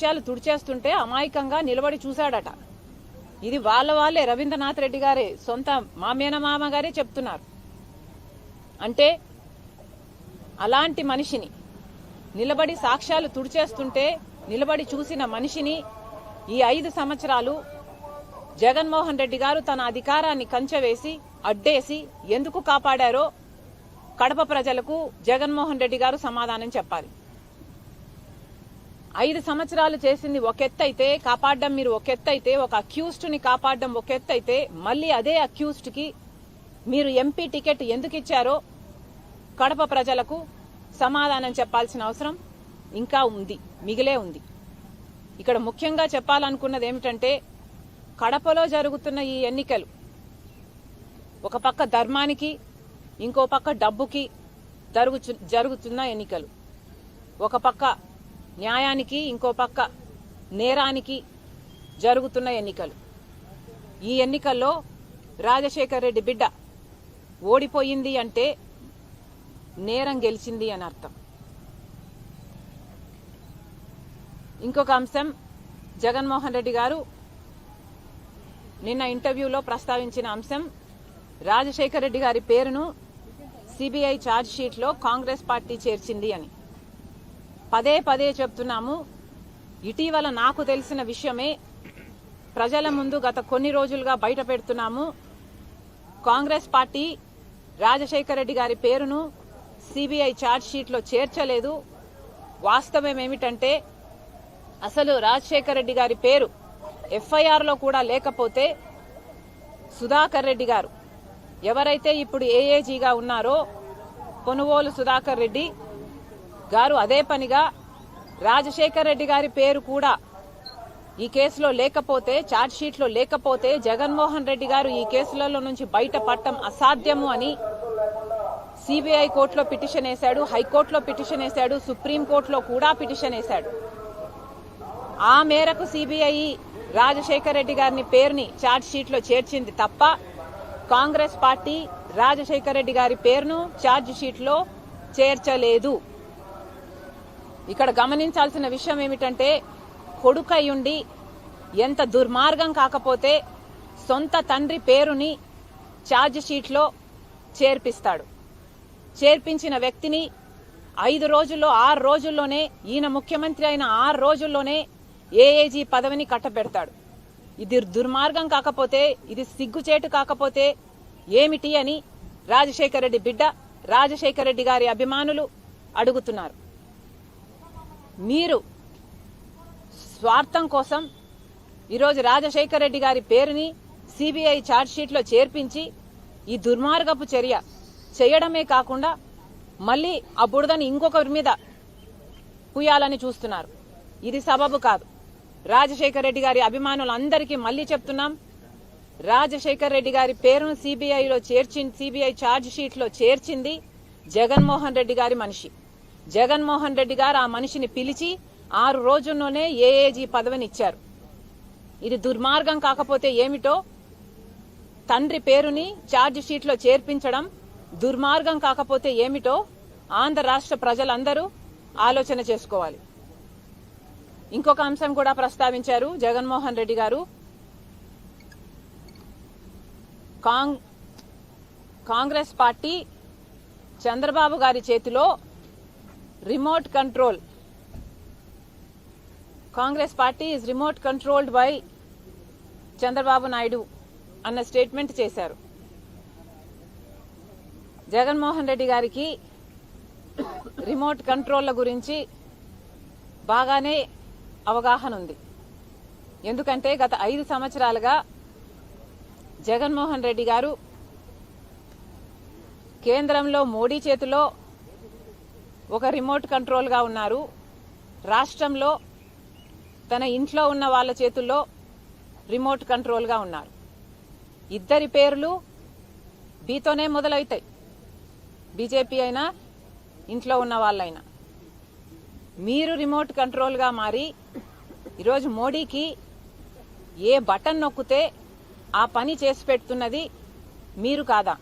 విషయాలు తుడిచేస్తుంటే అమాయకంగా నిలబడి చూశాడట. ఇది వాళ్ళ వాళ్ళే రవీంద్రనాథ్ రెడ్డి గారే సొంత మామేన మామ గారే చెప్తున్నారు. అంటే అలాంటి మనిషిని నిలబడి సాక్ష్యాలు తుడిచేస్తుంటే నిలబడి చూసిన మనిషిని ఈ ఐదు సంవత్సరాలు జగన్మోహన్ రెడ్డి గారు తన అధికారాన్ని కంచవేసి అడ్డేసి ఎందుకు కాపాడారో కడప ప్రజలకు జగన్మోహన్ రెడ్డి గారు సమాధానం చెప్పాలి. ఐదు సంవత్సరాలు చేసింది ఒక ఎత్తు అయితే కాపాడడం మీరు ఒక ఎత్తు అయితే ఒక అక్యూస్డ్ని కాపాడడం ఒక ఎత్తు అయితే మళ్ళీ అదే అక్యూస్డ్కి మీరు ఎంపీ టికెట్ ఎందుకు ఇచ్చారో కడప ప్రజలకు సమాధానం చెప్పాల్సిన అవసరం ఇంకా ఉంది మిగిలే ఉంది. ఇక్కడ ముఖ్యంగా చెప్పాలనుకున్నది ఏమిటంటే కడపలో జరుగుతున్న ఈ ఎన్నికలు ఒక పక్క ధర్మానికి ఇంకో పక్క డబ్బుకి జరుగుచు- జరుగుతున్న ఎన్నికలు ఒక పక్క న్యాయానికి ఇంకో పక్క నేరానికి జరుగుతున్న ఎన్నికలు. ఈ ఎన్నికల్లో రాజశేఖర్ రెడ్డి బిడ్డ ఓడిపోయింది అంటే నేరం గెలిచింది అని అర్థం. ఇంకొక అంశం జగన్మోహన్ రెడ్డి గారు నిన్న ఇంటర్వ్యూలో ప్రస్తావించిన అంశం రాజశేఖర్ రెడ్డి గారి పేరును సిబిఐ ఛార్జ్ షీట్లో కాంగ్రెస్ పార్టీ చేర్చింది అని. పదే పదే చెప్తున్నాము. ఇటీవల నాకు తెలిసిన విషయమే ప్రజల ముందు గత కొన్ని రోజులుగా బయట పెడుతున్నాము. కాంగ్రెస్ పార్టీ రాజశేఖర రెడ్డి గారి పేరును సిబిఐ ఛార్జ్ షీట్లో చేర్చలేదు. వాస్తవం ఏమిటంటే అసలు రాజశేఖర రెడ్డి గారి పేరు ఎఫ్ఐఆర్లో కూడా లేకపోతే సుధాకర్ రెడ్డి గారు ఎవరైతే ఇప్పుడు ఏఏజీగా ఉన్నారో కొనుగోలు సుధాకర్ రెడ్డి గారు అదే పనిగా రాజశేఖర్ రెడ్డి గారి పేరు కూడా ఈ కేసులో లేకపోతే ఛార్జ్షీట్లో లేకపోతే జగన్మోహన్ రెడ్డి గారు ఈ కేసులలో నుంచి బయటపడటం అసాధ్యము అని సిబిఐ కోర్టులో పిటిషన్ వేశాడు హైకోర్టులో పిటిషన్ వేశాడు సుప్రీంకోర్టులో కూడా పిటిషన్ వేశాడు. ఆ మేరకు సిబిఐ రాజశేఖర్ రెడ్డి గారిని పేరుని ఛార్జ్షీట్లో చేర్చింది తప్ప కాంగ్రెస్ పార్టీ రాజశేఖర్ రెడ్డి గారి పేరును ఛార్జ్షీట్లో చేర్చలేదు. ఇక్కడ గమనించాల్సిన విషయం ఏమిటంటే కొడుకయ్యుండి ఎంత దుర్మార్గం కాకపోతే సొంత తండ్రి పేరుని ఛార్జ్ షీట్లో చేర్పిస్తాడు. చేర్పించిన వ్యక్తిని ఐదు రోజుల్లో ఆరు రోజుల్లోనే ఈయన ముఖ్యమంత్రి అయిన ఆరు రోజుల్లోనే ఏఏజీ పదవిని కట్టబెడతాడు. ఇది దుర్మార్గం కాకపోతే ఇది సిగ్గుచేటు కాకపోతే ఏమిటి అని రాజశేఖర రెడ్డి బిడ్డ రాజశేఖర రెడ్డి గారి అభిమానులు అడుగుతున్నారు. మీరు స్వార్థం కోసం ఈరోజు రాజశేఖర రెడ్డి గారి పేరుని సిబిఐ ఛార్జ్షీట్లో చేర్పించి ఈ దుర్మార్గపు చర్య చేయడమే కాకుండా మళ్ళీ ఆ బుడదని ఇంకొకరి మీద పుయ్యాలని చూస్తున్నారు. ఇది సబబు కాదు. రాజశేఖర రెడ్డి గారి అభిమానులందరికీ మళ్ళీ చెప్తున్నాం. రాజశేఖర్ రెడ్డి గారి పేరును సిబిఐలో చేర్చి సిబిఐ ఛార్జ్ షీట్లో చేర్చింది జగన్మోహన్ రెడ్డి గారి మనిషి. జగన్మోహన్ రెడ్డి గారు ఆ మనిషిని పిలిచి ఆరు రోజుల్లోనే ఏఏజీ పదవిని ఇచ్చారు ఇది దుర్మార్గం కాకపోతే ఏమిటో తండ్రి పేరుని ఛార్జ్ షీట్లో చేర్పించడం దుర్మార్గం కాకపోతే ఏమిటో ఆంధ్ర రాష్ట్ర ప్రజలందరూ ఆలోచన చేసుకోవాలి. ఇంకొక అంశం కూడా ప్రస్తావించారు జగన్మోహన్ రెడ్డి గారు. కాంగ్రెస్ పార్టీ చంద్రబాబు గారి చేతిలో remote control. Congress party is remote controlled by Chandrababu Naidu అన్న స్టేట్మెంట్ చేశారు. జగన్మోహన్ రెడ్డి గారికి రిమోట్ కంట్రోల్ల గురించి బాగానే అవగాహన ఉంది. ఎందుకంటే గత ఐదు సంవత్సరాలుగా జగన్మోహన్ రెడ్డి గారు కేంద్రంలో మోడీ చేతిలో ఒక రిమోట్ కంట్రోల్గా ఉన్నారు. రాష్ట్రంలో తన ఇంట్లో ఉన్న వాళ్ళ చేతుల్లో రిమోట్ కంట్రోల్గా ఉన్నారు. ఇద్దరి పేర్లు బీతోనే మొదలవుతాయి. బీజేపీ అయినా ఇంట్లో ఉన్న వాళ్ళైనా. మీరు రిమోట్ కంట్రోల్గా మారి ఈరోజు మోడీకి ఏ బటన్ నొక్కితే ఆ పని చేసి పెడుతున్నది మీరు కాదా?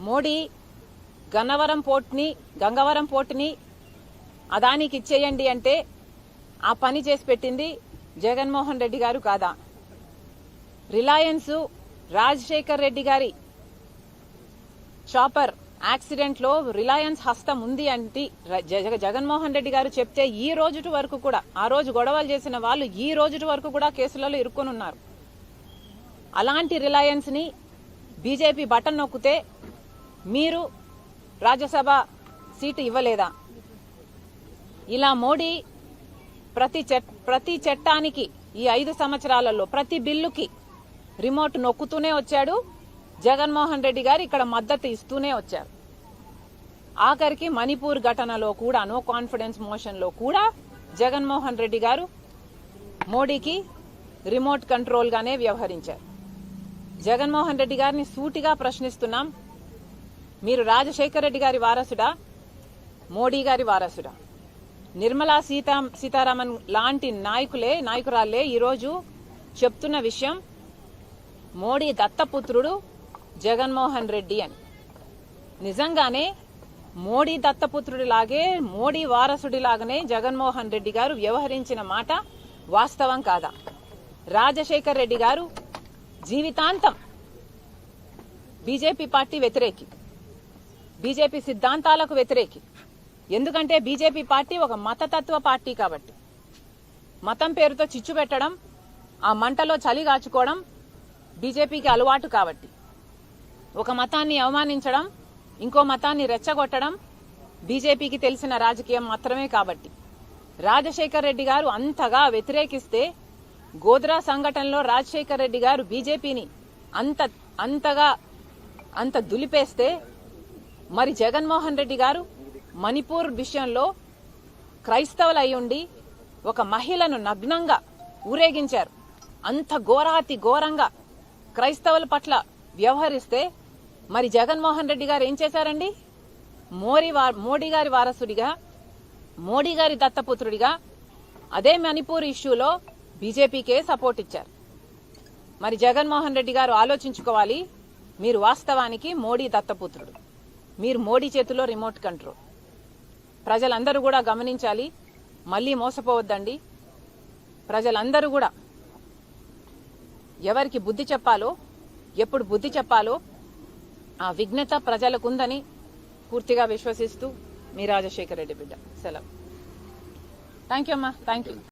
మోడీ గన్నవరం పోర్ట్ని గంగవరం పోర్టుని అదానికి ఇచ్చేయండి అంటే ఆ పని చేసి పెట్టింది జగన్మోహన్ రెడ్డి గారు కాదా? రిలయన్స్ రాజశేఖర్ రెడ్డి గారి చాపర్ యాక్సిడెంట్లో రిలయన్స్ హస్తం ఉంది అంటే జగ- జగన్మోహన్ రెడ్డి గారు చెప్తే ఈ రోజుటి వరకు కూడా ఆ రోజు గొడవలు చేసిన వాళ్ళు ఈ రోజుటి వరకు కూడా కేసులలో ఇరుక్కొని ఉన్నారు. అలాంటి రిలయన్స్ని బీజేపీ బటన్ నొక్కితే మీరు రాజ్యసభ సీటు ఇవ్వలేదా? ఇలా మోడీ ప్రతి చట్- ప్రతి చట్టానికి ఈ ఐదు సంవత్సరాలలో ప్రతి బిల్లుకి రిమోట్ నొక్కుతూనే వచ్చాడు. జగన్మోహన్ రెడ్డి గారు ఇక్కడ మద్దతు ఇస్తూనే వచ్చారు. ఆఖరికి మణిపూర్ ఘటనలో కూడా నో కాన్ఫిడెన్స్ మోషన్లో కూడా జగన్మోహన్ రెడ్డి గారు మోడీకి రిమోట్ కంట్రోల్గానే వ్యవహరించారు. జగన్మోహన్ రెడ్డి గారిని సూటిగా ప్రశ్నిస్తున్నాం. మీరు రాజశేఖర రెడ్డి గారి వారసుడా? మోడీ గారి వారసుడా? నిర్మలా సీతా సీతారామన్ లాంటి నాయకులే నాయకురాలే ఈరోజు చెప్తున్న విషయం మోడీ దత్తపుత్రుడు జగన్మోహన్ రెడ్డి అని. నిజంగానే మోడీ దత్తపుత్రుడిలాగే మోడీ వారసుడిలాగానే జగన్మోహన్ రెడ్డి గారు వ్యవహరించిన మాట వాస్తవం కాదా? రాజశేఖర్ రెడ్డి గారు జీవితాంతం బీజేపీ పార్టీ వ్యతిరేకి. బీజేపీ సిద్ధాంతాలకు వ్యతిరేకి. ఎందుకంటే బీజేపీ పార్టీ ఒక మతతత్వ పార్టీ కాబట్టి. మతం పేరుతో చిచ్చు పెట్టడం ఆ మంటలో చలి కాచుకోవడం బీజేపీకి అలవాటు కాబట్టి. ఒక మతాన్ని అవమానించడం ఇంకో మతాన్ని రెచ్చగొట్టడం బీజేపీకి తెలిసిన రాజకీయం మాత్రమే కాబట్టి. రాజశేఖర్ రెడ్డి గారు అంతగా వ్యతిరేకిస్తే గోద్రా సంఘటనలో రాజశేఖర్ రెడ్డి గారు బీజేపీని అంత అంతగా అంత దులిపేస్తే మరి జగన్మోహన్ రెడ్డి గారు మణిపూర్ విషయంలో క్రైస్తవులు ఉండి ఒక మహిళను నగ్నంగా ఊరేగించారు. అంత ఘోరాతి ఘోరంగా క్రైస్తవుల పట్ల వ్యవహరిస్తే మరి జగన్మోహన్ రెడ్డి గారు ఏం చేశారండి? మోరీ మోడీ గారి వారసుడిగా మోడీ గారి దత్తపుత్రుడిగా అదే మణిపూర్ ఇష్యూలో బీజేపీకే సపోర్ట్ ఇచ్చారు. మరి జగన్మోహన్ రెడ్డి గారు ఆలోచించుకోవాలి మీరు వాస్తవానికి మోడీ దత్తపుత్రుడు. మీరు మోడీ చేతిలో రిమోట్ కంట్రోల్. ప్రజలందరూ కూడా గమనించాలి. మళ్ళీ మోసపోవద్దండి. ప్రజలందరూ కూడా ఎవరికి బుద్ధి చెప్పాలో ఎప్పుడు బుద్ధి చెప్పాలో ఆ విఘ్నత ప్రజలకుందని పూర్తిగా విశ్వసిస్తూ మీ రాజశేఖర రెడ్డి బిడ్డ. సెలవు. థ్యాంక్ యూ అమ్మా. Thank you